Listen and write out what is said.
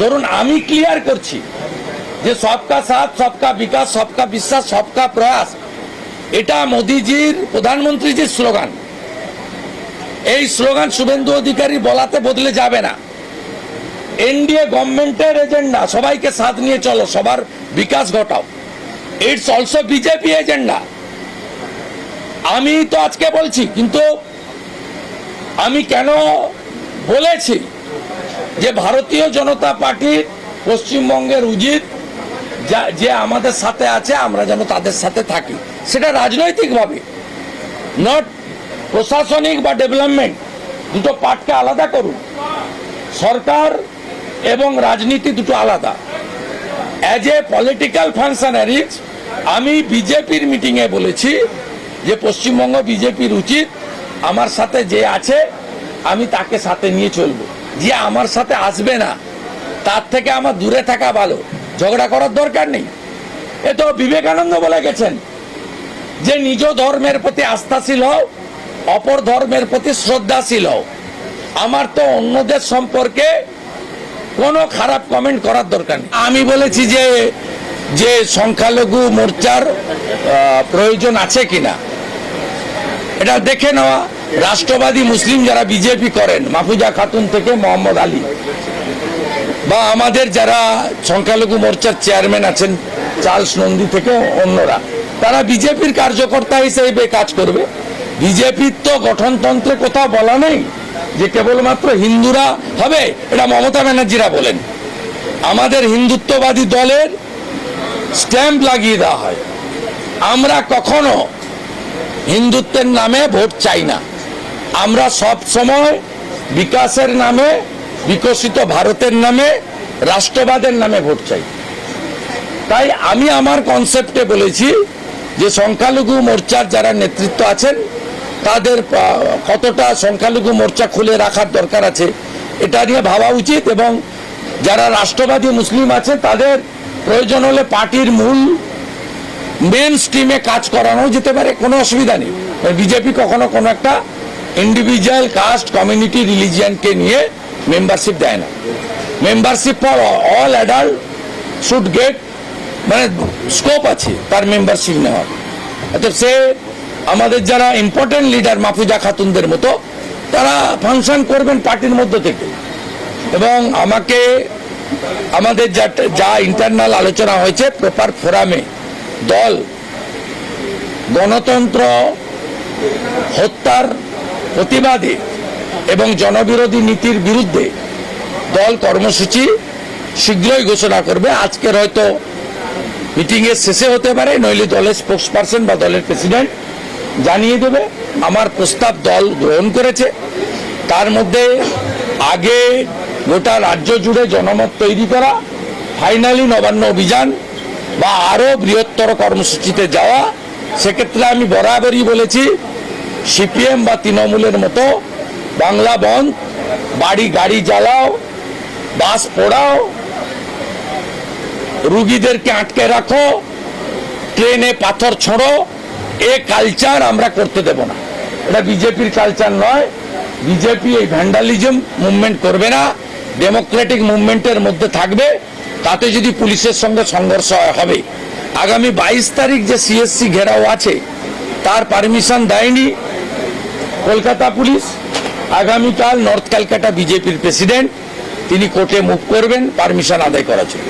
ধরুন, আমি ক্লিয়ার করছি যে সবকা সাথ, সবকা বিকাশ, সবকা বিশ্বাস, সবকা প্রয়াস, এটা মোদিজির, প্রধানমন্ত্রীজির স্লোগান। এই স্লোগান শুভেন্দু অধিকারী বলাতে বদলে যাবে না। এনডিএ গভর্নমেন্টের এজেন্ডা, সবাইকে সাথ নিয়ে চলো, সবার বিকাশ ঘটাও। It's also BJP agenda. আমি তো আজকে বলছি, কিন্তু আমি কেন বলেছি যে ভারতীয় জনতা পার্টির পশ্চিমবঙ্গের উচিত যা- যে আমাদের সাথে আছে, আমরা যেন তাদের সাথে থাকি। সেটা রাজনৈতিকভাবে নট প্রশাসনিক বা ডেভেলপমেন্ট দুটো পার্টকে আলাদা করুন। সরকার এবং রাজনীতি দুটো আলাদা। অ্যাজ এ পলিটিক্যাল ফাংশনারিজ আমি বিজেপির মিটিংয়ে বলেছি যে পশ্চিমবঙ্গ বিজেপির উচিত, আমার সাথে যে আছে, আমি তাকে সাথে নিয়ে চলবো। যে আমার সাথে আসবে না, তার থেকে আমার দূরে থাকা ভালো। ঝগড়া করার দরকার নেই। এ তো বিবেকানন্দ বলে গেছেন যে নিজ ধর্মের প্রতি আস্থাশীল হও, অপর ধর্মের প্রতি শ্রদ্ধাশীল হও। আমার তো অন্যদের সম্পর্কে কোনো খারাপ কমেন্ট করার দরকার নেই। আমি বলেছি যে যে সংখ্যালঘু মোর্চার প্রয়োজন আছে কিনা, এটা দেখে নেওয়া। রাষ্ট্রবাদী মুসলিম যারা বিজেপি করেন মাফুজা খাতুন থেকে মোহাম্মদ আলী। বা আমাদের যারা সংখ্যালঘু মোর্চার চেয়ারম্যান আছেন, চার্লস নন্দী থেকে অন্যরা, তারা বিজেপির কার্যকর্তা হিসেবে কাজ করবে। বিজেপির তো গঠনতন্ত্রে কোথাও বলা নেই যে কেবলমাত্র হিন্দুরা হবে, এটা মমতা ব্যানার্জিরা বলেন। আমাদের হিন্দুত্ববাদী দলের স্ট্যাম্প লাগিয়ে দেওয়া হয়। আমরা কখনো হিন্দুত্বের নামে ভোট চাই না। আমরা সব সময় বিকাশের নামে, বিকশিত ভারতের নামে, রাষ্ট্রবাদের নামে ভোট চাই। তাই আমি আমার কনসেপ্টে বলেছি যে সংখ্যালঘু মোর্চার যারা নেতৃত্ব আছেন, তাদের কতটা সংখ্যালঘু মোর্চা খুলে রাখার দরকার আছে, এটা নিয়ে ভাবা উচিত এবং যারা রাষ্ট্রবাদী মুসলিম আছে, তাদের প্রয়োজন হলে পার্টির মূল মেন স্ট্রিমে কাজ করানো যেতে পারে, কোনো অসুবিধা নেই। বিজেপি কখনো কোনো একটা ইন্ডিভিজুয়াল কাস্ট কমিউনিটি রিলিজিয়ানকে নিয়ে মেম্বারশিপ দেয় না। Membership for all adult should get মানে স্কোপ আছে তার মেম্বারশিপ নেওয়ার। অর্থাৎ সে আমাদের যারা ইম্পর্টেন্ট লিডার মাফুজা খাতুনদের মতো, তারা ফাংশন করবেন পার্টির মধ্য থেকে। এবং আমাকে, আমাদের যা যা ইন্টারনাল আলোচনা হয়েছে প্রপার ফোরামে দল, গণতন্ত্র, হত্যার প্রতিবাদে এবং জনবিরোধী নীতির বিরুদ্ধে দল কর্মসূচি শীঘ্রই ঘোষণা করবে। আজকের হয়তো মিটিংয়ের শেষে হতে পারে, নইলে দলের স্পোক্স পার্সন বা দলের প্রেসিডেন্ট জানিয়ে দেবে। আমার প্রস্তাব দল গ্রহণ করেছে। তার মধ্যে আগে গোটা রাজ্য জুড়ে জনমত তৈরি করা ফাইনালি নবান্ন অভিযান বা আরও বৃহত্তর কর্মসূচিতে যাওয়া, সেক্ষেত্রে আমি বরাবরই বলেছি সিপিএম বা তৃণমূলের মতো বাংলা বন্ধ, বাড়ি গাড়ি জ্বালাও, বাস পোড়াও, রুগীদেরকে আটকে রাখো, ট্রেনে পাথর ছোড়ো, এ কালচার আমরা করতে দেব না। এটা বিজেপির কালচার নয়। বিজেপি এই ভ্যান্ডালিজম মুভমেন্ট করবে না ডেমোক্রেটিক মুভমেন্টের মধ্যে থাকবে, তাতে যদি পুলিশের সঙ্গে সংঘর্ষ হবে। আগামী বাইশ তারিখ যে সিএসসি ঘেরাও আছে, তার পারমিশন দেয়নি কলকাতা পুলিশ, আগামীকাল নর্থ ক্যালকাটা বিজেপির প্রেসিডেন্ট, তিনি কোর্টে মুখ করবেন, পারমিশন আদায় করার জন্য।